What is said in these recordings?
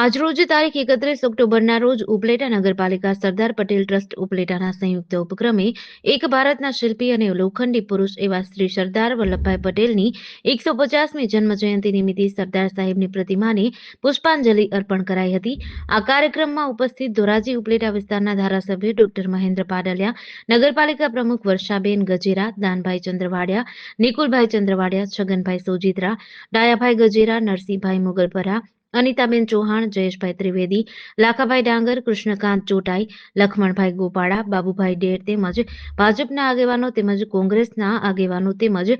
આજરોજ તારીખ એકત્રીસ ઓક્ટોબરના રોજ ઉપલેટા નગરપાલિકા સરદાર પટેલ ટ્રસ્ટ ઉપલેટાના સંયુક્ત ઉપક્રમે એક ભારતના શિલ્પી અને લોખંડી પુરુષ એવા શ્રી સરદાર વલ્લભભાઈ પટેલની એકસો પચાસમી જન્મ જયંતિ નિમિત્તે સરદાર સાહેબની પ્રતિમાને પુષ્પાંજલિ અર્પણ કરાઈ હતી. આ કાર્યક્રમમાં ઉપસ્થિત ધોરાજી ઉપલેટા વિસ્તારના ધારાસભ્ય ડોક્ટર મહેન્દ્ર પાડલિયા, નગરપાલિકા પ્રમુખ વર્ષાબેન ગજેરા, દાનભાઈ ચંદ્રવાડિયા, નિકુલભાઈ ચંદ્રવાડિયા, છગનભાઈ સોજિત્રા, ડાયાભાઈ ગજેરા, નરસિંહભાઈ મુગલપરા અનિતાબેન ચૌહાણ, જયેશભાઈ ત્રિવેદી, લાખાભાઈ ડાંગર, કૃષ્ણકાંત ચોટાઈ, લખમણભાઈ ગોપાળા, બાબુભાઈ ડેર તેમજ ભાજપના આગેવાનો તેમજ કોંગ્રેસના આગેવાનો તેમજ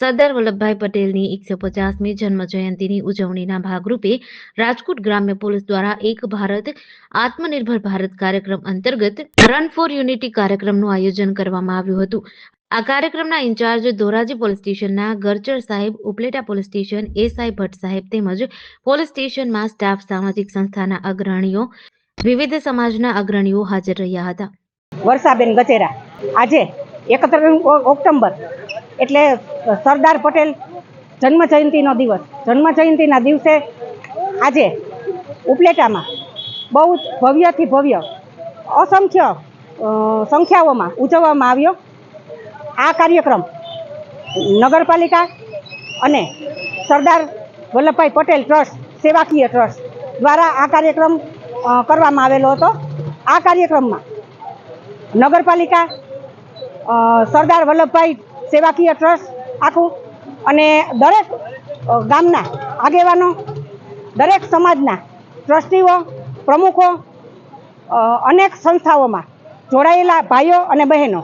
સરદાર વલ્લભભાઈ પટેલની એકસો પચાસમી જન્મ જયંતિની ઉજવણીના ભાગરૂપે રાજકોટ ગ્રામ્ય પોલીસ દ્વારા એક ભારત, આત્મનિર્ભર ભારત કાર્યક્રમ અંતર્ગત રન ફોર યુનિટી કાર્યક્રમનું આયોજન કરવામાં આવ્યું હતું. આ કાર્યક્રમના ઇન્ચાર્જ ધોરાજી પોલીસ સ્ટેશનના ગરચર સાહેબ, Upleta police station, SI Bhatt સાહેબ તેમજ પોલીસ સ્ટેશનમાં સ્ટાફ સામાજિક સંસ્થાના અગ્રણીઓ, વિવિધ સમાજના અગ્રણીઓ હાજર રહ્યા હતા. વર્ષાબેન ગચેરા આજે એકત્રીસ ઓક્ટોબર, એટલે સરદાર પટેલ જન્મ જયંતિનો દિવસ. જન્મ જયંતિના દિવસે આજે ઉપલેટામાં બહુ જ ભવ્યથી ભવ્ય, અસંખ્ય સંખ્યાઓમાં ઉજવવામાં આવ્યો. આ કાર્યક્રમ નગરપાલિકા અને સરદાર વલ્લભભાઈ પટેલ ટ્રસ્ટ, સેવાકીય ટ્રસ્ટ દ્વારા આ કાર્યક્રમ કરવામાં આવેલો હતો. આ કાર્યક્રમમાં નગરપાલિકા સરદાર વલ્લભભાઈ સેવાકીય ટ્રસ્ટ આખું અને દરેક ગામના આગેવાનો, દરેક સમાજના ટ્રસ્ટીઓ, પ્રમુખો અનેક સંસ્થાઓમાં જોડાયેલા ભાઈઓ અને બહેનો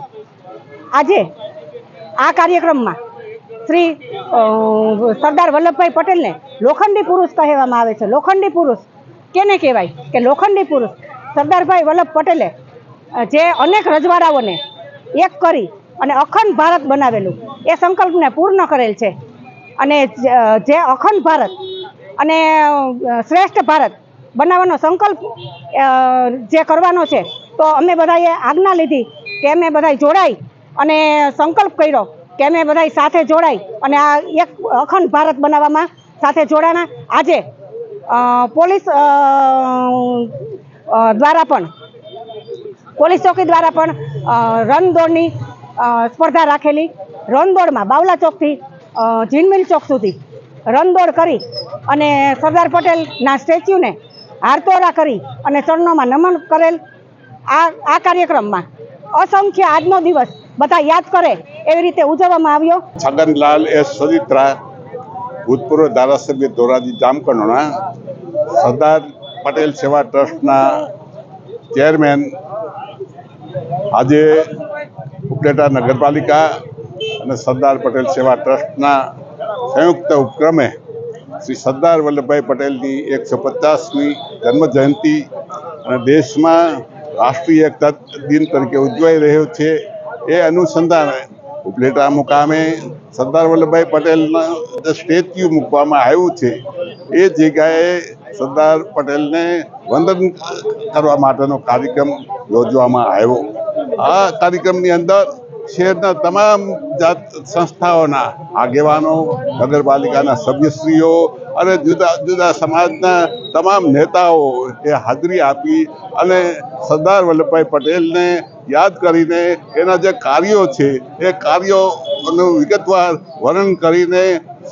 આજે આ કાર્યક્રમમાં શ્રી સરદાર વલ્લભભાઈ પટેલને લોખંડી પુરુષ કહેવામાં આવે છે. લોખંડી પુરુષ. કેને કહેવાય? કે લોખંડી પુરુષ. સરદારભાઈ વલ્લભ પટેલે જે અનેક રજવાડાઓને એક કરી અને અખંડ ભારત બનાવેલું, એ સંકલ્પને પૂર્ણ કરેલ છે. અને જે અખંડ ભારત અને શ્રેષ્ઠ ભારત બનાવવાનો સંકલ્પ જે કરવાનો છે, તો અમે બધાએ આજ્ઞા લીધી કે અમે બધા જોડાઈ અને સંકલ્પ કર્યો કે અમે બધા સાથે જોડાઈ અને આ એક અખંડ ભારત બનાવવામાં સાથે જોડાણા. આજે પોલીસ દ્વારા પણ, પોલીસ ચોકી દ્વારા પણ રણદોડની સ્પર્ધા રાખેલી. રન દોડમાં બાવલા ચોકથી જીનમિલ ચોક સુધી રન દોડ કરી અને સરદાર પટેલના સ્ટેચ્યુને હારતોરા કરી અને ચરણોમાં નમન કરેલ આ આ કાર્યક્રમમાં. અસંખ્ય આજનો દિવસ બધા યાદ કરે એવી રીતે ઉજવવામાં આવ્યો. છગનલાલ એસ સદિત્રા ભૂતપૂર્વ ધારાસભ્ય ધોરાજી જામકંડોના સરદાર પટેલ સેવા ટ્રસ્ટના ચેરમેન આજે ઉપલેટા નગરપાલિકા અને સરદાર પટેલ સેવા ટ્રસ્ટના સંયુક્ત ઉપક્રમે શ્રી સરદાર વલ્લભભાઈ પટેલની એકસો પચાસમી જન્મ જયંતિ અને દેશમાં રાષ્ટ્રીય એકતા દિન તરીકે ઉજવાઈ રહ્યો છે. એ અનુસંધાન ઉપલેટા મુકામે સરદાર વલ્લભભાઈ પટેલના જે સ્ટેચ્યુ મૂકવામાં આવ્યું છે, એ જગ્યાએ સરદાર પટેલને વંદન કરવા માટેનો કાર્યક્રમ યોજવામાં આવ્યો. આ કાર્યક્રમની અંદર શહેરના તમામ જાત સંસ્થાઓના આગેવાનો, નગરપાલિકાના સભ્યશ્રીઓ અને જુદા જુદા સમાજના તમામ નેતાઓ એ હાજરી આપી અને સરદાર વલ્લભભાઈ પટેલને યાદ કરીને એના જે કાર્યો છે, એ કાર્યોનું વિગતવાર વર્ણન કરીને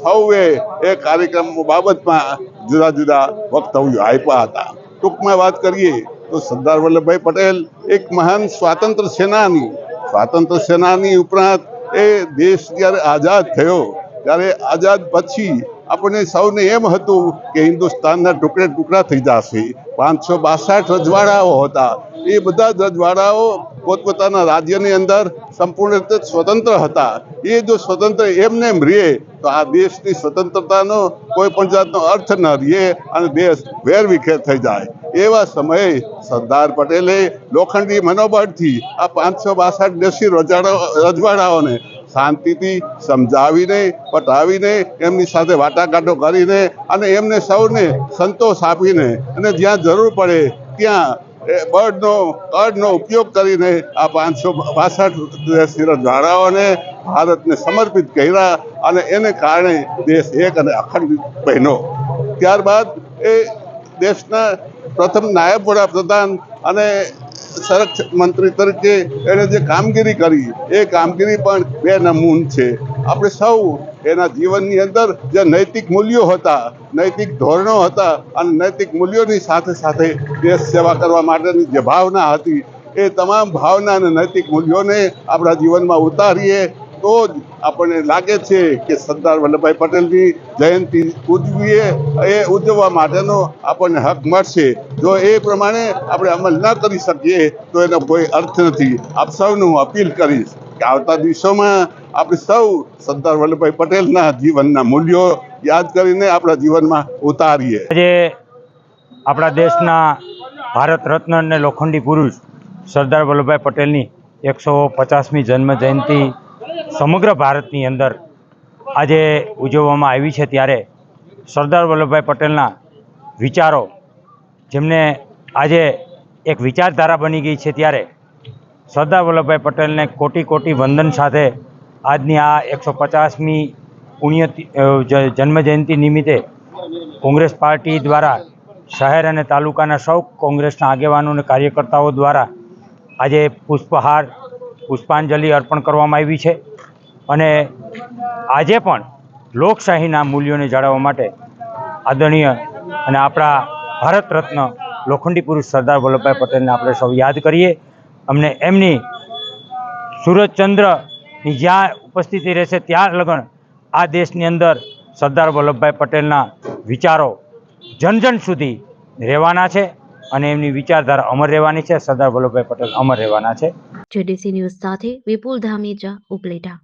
સૌએ એ કાર્યક્રમ બાબતમાં જુદા જુદા વક્તવ્યો આપ્યા હતા. ટૂંકમાં વાત કરીએ તો સરદાર વલ્લભભાઈ પટેલ એક મહાન સ્વાતંત્ર્ય સેનાની સ્વાતંત્ર્ય સેનાની ઉપરાંત એ દેશ જ્યારે આઝાદ થયો ત્યારે આઝાદ પછી આપણને સૌને એમ હતું કે હિન્દુસ્તાનના ટુકડે ટુકડા થઈ જશે. પાંચસો બાસઠ રજવાડાઓ હતા. એ બધા જ રજવાડાઓ પોતપોતાના રાજ્યની અંદર સંપૂર્ણ રીતે સ્વતંત્ર હતા. એ જો સ્વતંત્ર એમને એમ રહે તો આ દેશની સ્વતંત્રતાનો કોઈ પણ જાતનો અર્થ ન રહે અને દેશ વેરવિખેર થઈ જાય. એવા સમયે સરદાર પટેલે લોખંડી મનોબળથી આ પાંચસો બાસઠ દેશી રજવાડાઓને શાંતિથી સમજાવીને પટાવીને એમની સાથે વાટાઘાટો કરીને અને એમને સૌને સંતોષ આપીને અને જ્યાં જરૂર પડે ત્યાં બર્ડનો કર્ડનો ઉપયોગ કરીને આ પાંચસો બાસઠ રજવાડાઓને ભારતને સમર્પિત કર્યા અને એને કારણે દેશ એક અને અખંડિત બન્યો. ત્યારબાદ એ દેશના પ્રથમ નાયબ વડાપ્રધાન અને સંરક્ષણ મંત્રી તરીકે એણે જે કામગીરી કરી, એ કામગીરી પણ બે નમૂન છે. આપણે સૌ એના જીવનની અંદર જે નૈતિક મૂલ્યો હતા, નૈતિક ધોરણો હતા અને નૈતિક મૂલ્યોની સાથે સાથે દેશ સેવા કરવા માટેની જે ભાવના હતી, એ તમામ ભાવના અને નૈતિક મૂલ્યોને આપણા જીવનમાં ઉતારીએ તો જ આપણને લાગે છે કે સરદાર વલ્લભભાઈ પટેલની જયંતિ ઉજવીએ, એ ઉજવવા માટેનો આપણને હક મળશે. જો એ પ્રમાણે આપણે અમલ ન કરી શકીએ, તો એનો કોઈ અર્થ નથી. આપ સૌને હું અપીલ કરીશ કે આવતા દિવસોમાં આપણે સૌ સરદાર વલ્લભભાઈ પટેલના જીવનના મૂલ્યો યાદ કરીને આપણા જીવનમાં ઉતારીએ. આજે આપણા દેશના ભારત રત્ન અને લોખંડી પુરુષ સરદાર વલ્લભભાઈ પટેલની એકસો પચાસમી જન્મ જયંતિ સમગ્ર ભારતની અંદર આજે ઉજવવામાં આવી છે ત્યારે સરદાર વલ્લભભાઈ પટેલના વિચારો, જેમને આજે એક વિચારધારા બની ગઈ છે ત્યારે સરદાર વલ્લભભાઈ પટેલને કોટી કોટી વંદન સાથે આજની આ એકસો પચાસમી પુણ્ય જન્મ જયંતિ નિમિત્તે કોંગ્રેસ પાર્ટી દ્વારા શહેર અને તાલુકાના સૌ કોંગ્રેસના આગેવાનો અને કાર્યકર્તાઓ દ્વારા આજે પુષ્પહાર, પુષ્પાંજલિ અર્પણ કરવામાં આવી છે. અને આજે પણ લોકશાહીના મૂલ્યોને જાળવવા માટે આદરણીય અને આપણા ભારત રત્ન લોખંડી પુરુષ સરદાર વલ્લભભાઈ પટેલને આપણે સૌ યાદ કરીએ. અમને એમની સુરજચંદ્રની જ્યાં ઉપસ્થિતિ રહેશે ત્યાં લગન આ દેશની અંદર સરદાર વલ્લભભાઈ પટેલના વિચારો જન જન સુધી રહેવાના છે અને એમની વિચારધારા અમર રહેવાની છે. સરદાર વલ્લભભાઈ પટેલ અમર રહેવાના છે. જેડીસી ન્યૂઝ સાથે વિપુલ ધામેજા ઉપલેટા.